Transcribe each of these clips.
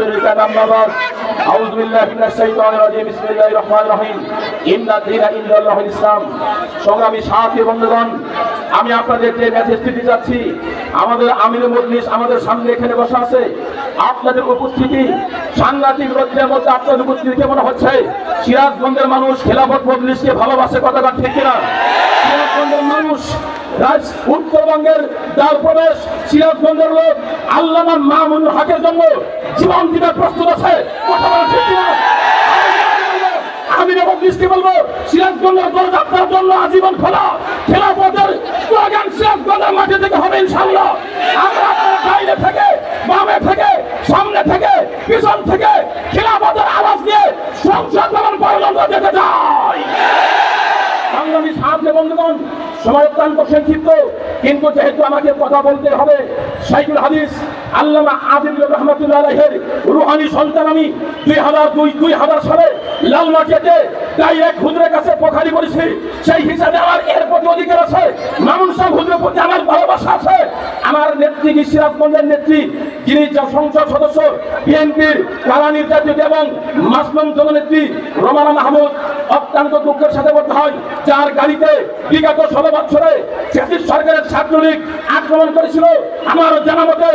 ورسولك أما بعد أعوذ بالله من الشيطان الرجيم بسم الله الرحمن الرحيم إن الدين عند الله الإسلام সংগ্রামী সাথী বন্ধুগণ আমি আপনাদের যে মেসেজ দিতে যাচ্ছি আমাদের আমির মজলিস আমাদের সামনে এখানে বসা আছে আপনাদের উপস্থিতি সাংঘাতিক রোদ্রের মধ্যে আপনাদের উপস্থিতি কেমন হচ্ছে সিরাজগঞ্জের মানুষ খেলাফত মজলিসকে ভালোবাসে কথাটা ঠিক কিনা সিরাজগঞ্জের মানুষ, রাজ উত্তরবঙ্গের দ্বার প্রবেশ সিরাজগঞ্জের লোক আল্লামা মামুন হকের জন্য জীবন দিতে প্রস্তুত আছে? আমি নবকৃষ্টি বলব, সিরাজগঞ্জের দরজার জন্য আজীবন খোলা। খেলাফতের স্লোগান সিরাজগঞ্জের মাঠে থেকে হবে ইনশাল্লাহ আমরা বাইরে থেকে বামে থেকে সামনে থেকে পিছন থেকে খেলাফতের আওয়াজ দিয়ে সংসদ ভবন পর্যন্ত যেতে চাই সংগ্রামী সাহায্য বন্ধুগণ সময় অত্যন্ত সংক্ষিপ্ত, কিন্তু যেহেতু আমাকে কথা বলতে হবে, সাইকুল হাদিস, আল্লামা আদিল রহমতুল্লাহ আলহের রুহানি সন্তান আমি দুই হাজার দুই দুই হাজার সালে লালমাটিয়াতে ডাইরেক্ট হুজুরের কাছে পোখারি করেছি। সেই হিসাবে আমার এর প্রতি অধিকার আছে। মামুন সাহেব প্রতি আমার ভালোবাসা আছে। আমার নেত্রী গিসিরাজগঞ্জের নেত্রী যিনি সংসদ সদস্য, বিএনপির কারা নির্যাতিত এবং মাসলুম জননেত্রী রমানা মাহমুদ অত্যন্ত দুঃখের সাথে বলতে হয়, যার গাড়িতে বিগত ষোলো বছরে ব্রিটিশ সরকারের ছাত্রলীগ আক্রমণ করেছিল। আমার জানা মতে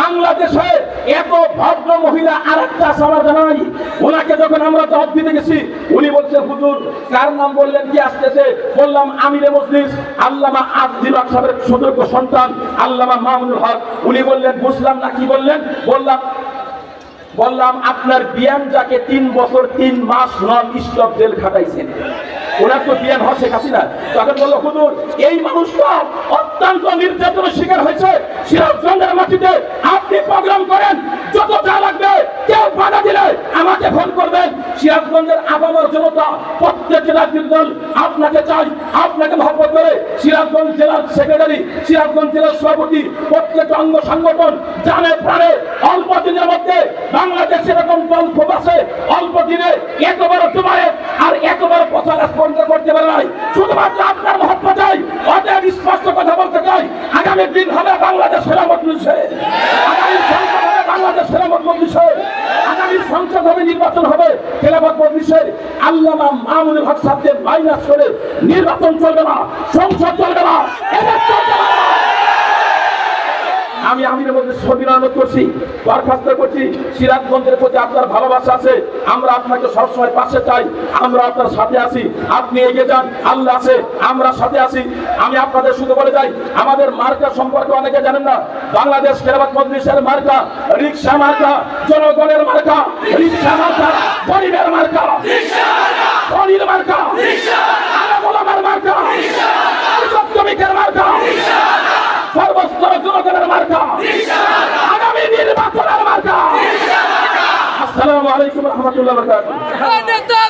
বাংলাদেশে এত ভদ্র মহিলা আর একটা আছে আমার জানা নাই। ওনাকে যখন আমরা জবাব দিতে গেছি, উনি বলছে, হুজুর, কার নাম বললেন কি আসতেছে? বললাম, আমিরে মজলিস, আল্লামা আব্দুল হক সাহেবের সতর্ক সন্তান, আল্লামা মামুনুল হক। উনি বললেন, বুঝলাম না, কি বললেন? বললাম বললাম, আপনার বিয়ান যাকে তিন বছর তিন মাস নন স্টপ জেল খাটাইছেন। ওনার তো বিয়ান হয় শেখ হাসিনা। তখন বলল, হুজুর, এই মানুষটা অত্যন্ত নির্যাতনের শিকার হয়েছে। সিরাজগঞ্জের মাটিতে আপনি প্রোগ্রাম সিরাজগঞ্জের আবামর জনতা প্রত্যেক জেলার দল আপনাকে চাই, আপনাকে মহব্বত করে সিরাজগঞ্জ জেলার সেক্রেটারি, সিরাজগঞ্জ জেলার সভাপতি, প্রত্যেক অঙ্গ সংগঠন জানে প্রাণে অল্প দিনের মধ্যে বাংলাদেশ এরকম দল খুব অল্প দিনে এত বড় জমায়েত আর এত বড় প্রচার স্পন্দ করতে পারে নাই। শুধুমাত্র আপনার মহব্বত চাই, অতএব স্পষ্ট কথা বলতে চাই, আগামী দিন হবে বাংলাদেশ সেরামত মিলছে। আগামী বাংলাদেশ সেরামত আগামী সংসদ হবে নির্বাচন হবে, খেলাফত মজলিসের আল্লামা মামুনুল হক সাহেবকে মাইনাস করে নির্বাচন চলবে না, সংসদ চলবে না চলবে না। আমি আমিরের মধ্যে ছবির অনুরোধ করছি, বরখাস্ত করছি, সিরাজগঞ্জের প্রতি আপনার ভালোবাসা আছে, আমরা আপনাকে সবসময় পাশে চাই, আমরা আপনার সাথে আছি, আপনি এগিয়ে যান, আল্লাহ আছে, আমরা সাথে আছি, আমি আপনাদের শুধু বলে যাই, আমাদের মার্কা সম্পর্কে অনেকে জানেন না, বাংলাদেশ খেলাবাদ মজলিসের মার্কা, রিক্সা মার্কা, জনগণের মার্কা, রিক্সা মার্কা, গরিবের মার্কা ধনীর মার্কা আলমোলামার মার্কা শ্রমিকের মার্কা সর্বস্তর জনগণের মার্কা। আগামী নির্বাচনের মার্কা। আসসালামু আলাইকুম রহমতুল্লাহ বরকাতুহ। নেতা